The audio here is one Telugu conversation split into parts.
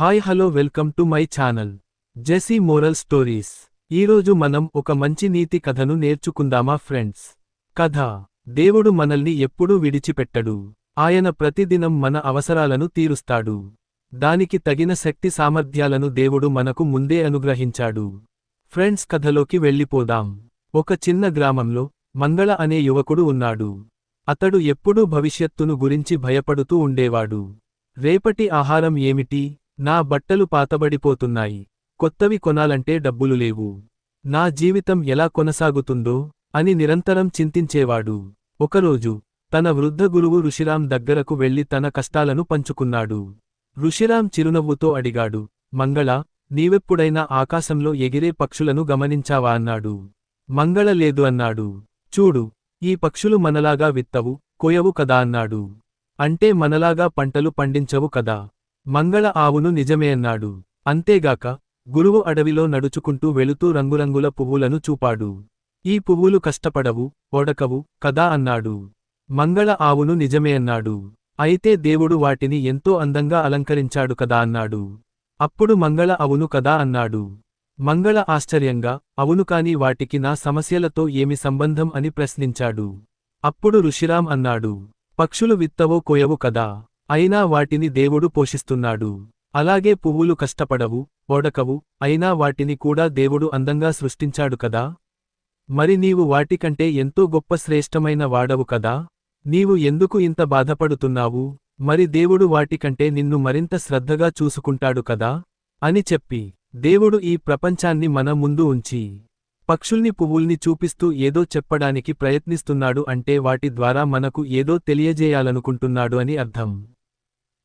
Hi hello welcome to my channel. J C moral stories. ఈరోజు మనం ఒక మంచి నీతి కథను నేర్చుకుందామా ఫ్రెండ్స్? కథ. దేవుడు మనల్ని ఎప్పుడూ విడిచిపెట్టడు. ఆయన ప్రతిదినం మన అవసరాలను తీరుస్తాడు. దానికి తగిన శక్తి సామర్థ్యాలను దేవుడు మనకు ముందే అనుగ్రహించాడు. ఫ్రెండ్స్ కథలోకి వెళ్ళిపోదాం. ఒక చిన్న గ్రామంలో మంగళ అనే యువకుడు ఉన్నాడు. అతడు ఎప్పుడూ భవిష్యత్తును గురించి భయపడుతూ ఉండేవాడు. రేపటి ఆహారం ఏమిటి? నా బట్టలు పాతబడిపోతున్నాయి. కొత్తవి కొనాలంటే డబ్బులు లేవు. నా జీవితం ఎలా కొనసాగుతుందో అని నిరంతరం చింతించేవాడు. ఒకరోజు తన వృద్ధ గురువు ఋషిరాం దగ్గరకు వెళ్ళి తన కష్టాలను పంచుకున్నాడు. ఋషిరాం చిరునవ్వుతో అడిగాడు మంగళ నీవెప్పుడైనా ఆకాశంలో ఎగిరే పక్షులను గమనించావా? అన్నాడు. మంగళ లేదు అన్నాడు. చూడు ఈ పక్షులు మనలాగా విత్తవు కొయవు కదా అన్నాడు. అంటే మనలాగా పంటలు పండించవు కదా? మంగళ ఆవును నిజమే అన్నాడు. అంతేగాక గురువు అడవిలో నడుచుకుంటూ వెళుతూ రంగురంగుల పువ్వులను చూపాడు. ఈ పువ్వులు కష్టపడవు ఒడకవు కదా అన్నాడు. మంగళ ఆవును నిజమే అన్నాడు. అయితే దేవుడు వాటిని ఎంతో అందంగా అలంకరించాడు కదా అన్నాడు. అప్పుడు మంగళ అవును కదా అన్నాడు. మంగళ ఆశ్చర్యంగా అవును కాని వాటికి నా సమస్యలతో ఏమి సంబంధం అని ప్రశ్నించాడు. అప్పుడు ఋషిరాం అన్నాడు. పక్షులు విత్తవో కోయవు కదా. అయినా వాటిని దేవుడు పోషిస్తున్నాడు. అలాగే పువ్వులు కష్టపడవు ఒడకవు అయినా వాటిని కూడా దేవుడు అందంగా సృష్టించాడు కదా? మరి నీవు వాటికంటే ఎంతో గొప్ప శ్రేష్టమైన వాడవు కదా? నీవు ఎందుకు ఇంత బాధపడుతున్నావు? మరి దేవుడు వాటికంటే నిన్ను మరింత శ్రద్ధగా చూసుకుంటాడు కదా? అని చెప్పి దేవుడు ఈ ప్రపంచాన్ని మన ముందు ఉంచి పక్షుల్ని పువ్వుల్ని చూపిస్తూ ఏదో చెప్పడానికి ప్రయత్నిస్తున్నాడు అంటే వాటి ద్వారా మనకు ఏదో తెలియజేయాలనుకుంటున్నాడు అని అర్థం.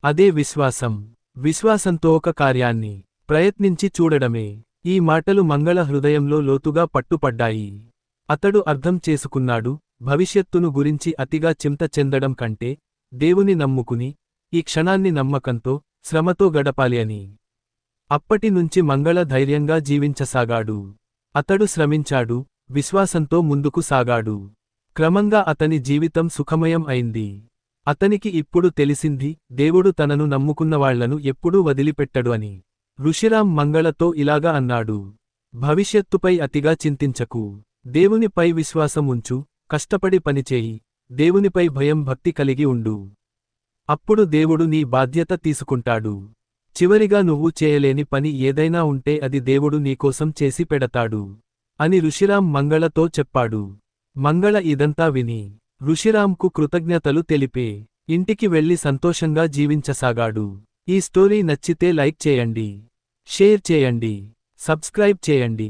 అదే విశ్వాసం. విశ్వాసంతో ఒక కార్యాన్ని ప్రయత్నించి చూడడమే. ఈ మాటలు మంగళ హృదయంలో లోతుగా పట్టుపడ్డాయి. అతడు అర్థం చేసుకున్నాడు భవిష్యత్తును గురించి అతిగా చింత చెందడం కంటే దేవుని నమ్ముకుని ఈ క్షణాన్ని నమ్మకంతో శ్రమతో గడపాలి అని. అప్పటినుంచి మంగళ ధైర్యంగా జీవించసాగాడు. అతడు శ్రమించాడు విశ్వాసంతో ముందుకు సాగాడు. క్రమంగా అతని జీవితం సుఖమయం అయింది. అతనికి ఇప్పుడు తెలిసింది దేవుడు తనను నమ్ముకున్నవాళ్ళను ఎప్పుడూ వదిలిపెట్టడు అని. ఋషిరాం మంగళతో ఇలాగా అన్నాడు భవిష్యత్తుపై అతిగా చింతించకు. దేవునిపై విశ్వాసం ఉంచు కష్టపడి పనిచేయి. దేవునిపై భయం భక్తి కలిగి ఉండు. అప్పుడు దేవుడు నీ బాధ్యత తీసుకుంటాడు. చివరిగా నువ్వు చేయలేని పని ఏదైనా ఉంటే అది దేవుడు నీకోసం చేసి పెడతాడు అని ఋషిరాం మంగళతో చెప్పాడు. మంగళ ఇదంతా విని ఋషిరామ్కు కృతజ్ఞతలు తెలిపే ఇంటికి వెళ్ళి సంతోషంగా జీవించసాగాడు. ఈ స్టోరీ నచ్చితే లైక్ చేయండి షేర్ చేయండి సబ్స్క్రైబ్ చేయండి.